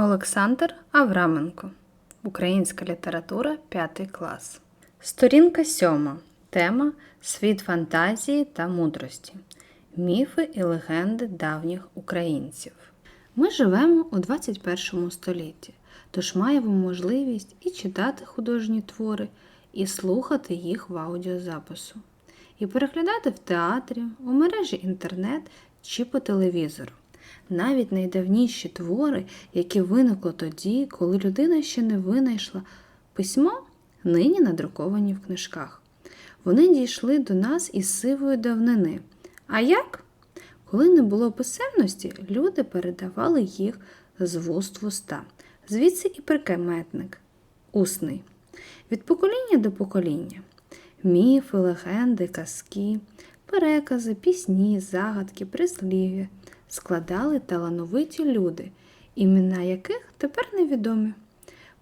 Олександр Авраменко. Українська література 5 клас. Сторінка 7. Тема Світ фантазії та мудрості. Міфи і легенди давніх українців. Ми живемо у 21 столітті, тож маємо можливість і читати художні твори, і слухати їх в аудіозапису, і переглядати в театрі, у мережі інтернет чи по телевізору. Навіть найдавніші твори, які виникли тоді, коли людина ще не винайшла письмо, нині надруковані в книжках. Вони дійшли до нас із сивої давнини. А як? Коли не було писемності, люди передавали їх з вуст в уста. Звідси і прикметник усний. Від покоління до покоління. Міфи, легенди, казки, перекази, пісні, загадки, прислів'я складали талановиті люди, імена яких тепер невідомі.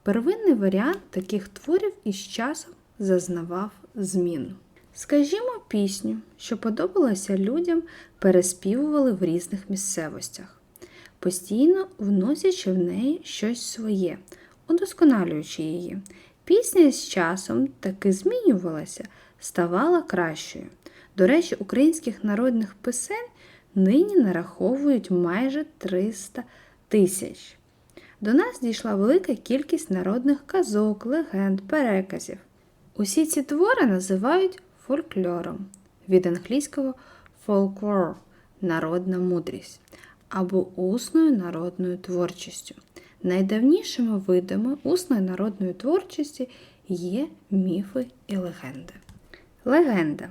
Первинний варіант таких творів із часом зазнавав зміну. Скажімо, пісню, що подобалася людям, переспівували в різних місцевостях, постійно вносячи в неї щось своє, удосконалюючи її. Пісня з часом таки змінювалася, ставала кращою. До речі, українських народних писань нині нараховують майже 300 тисяч. До нас дійшла велика кількість народних казок, легенд, переказів. Усі ці твори називають фольклором від англійського folklore – народна мудрість або усною народною творчістю. Найдавнішими видами усної народної творчості є міфи і легенди. Легенда.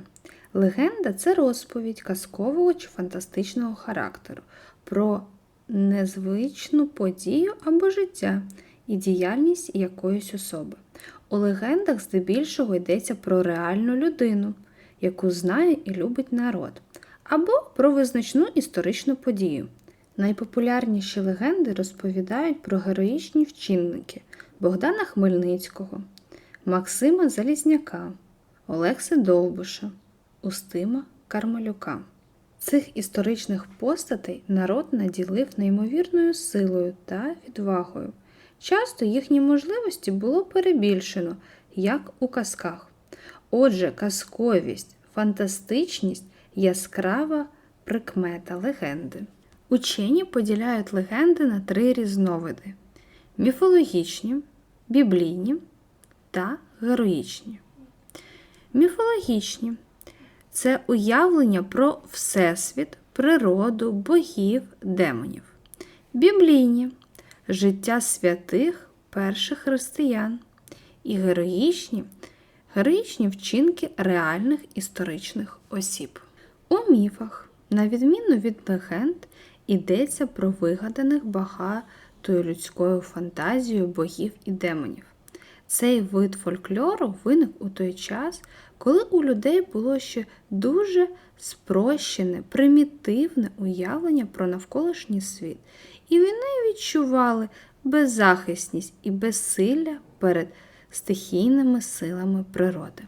Легенда це розповідь казкового чи фантастичного характеру про незвичну подію або життя і діяльність якоїсь особи. У легендах здебільшого йдеться про реальну людину, яку знає і любить народ, або про визначну історичну подію. Найпопулярніші легенди розповідають про героїчні вчинники Богдана Хмельницького, Максима Залізняка, Олекси Довбуша, Устима Кармалюка. Цих історичних постатей народ наділив неймовірною силою та відвагою. Часто їхні можливості було перебільшено, як у казках. Отже, казковість, фантастичність яскрава прикмета легенди. Учені поділяють легенди на три різновиди: міфологічні, біблійні та героїчні. Міфологічні це уявлення про Всесвіт, природу, богів, демонів. Біблійні життя святих перших християн. І героїчні, героїчні вчинки реальних історичних осіб. У міфах, на відміну від легенд, йдеться про вигаданих багатою людською фантазією богів і демонів. Цей вид фольклору виник у той час, коли у людей було ще дуже спрощене, примітивне уявлення про навколишній світ, і вони відчували беззахисність і безсилля перед стихійними силами природи.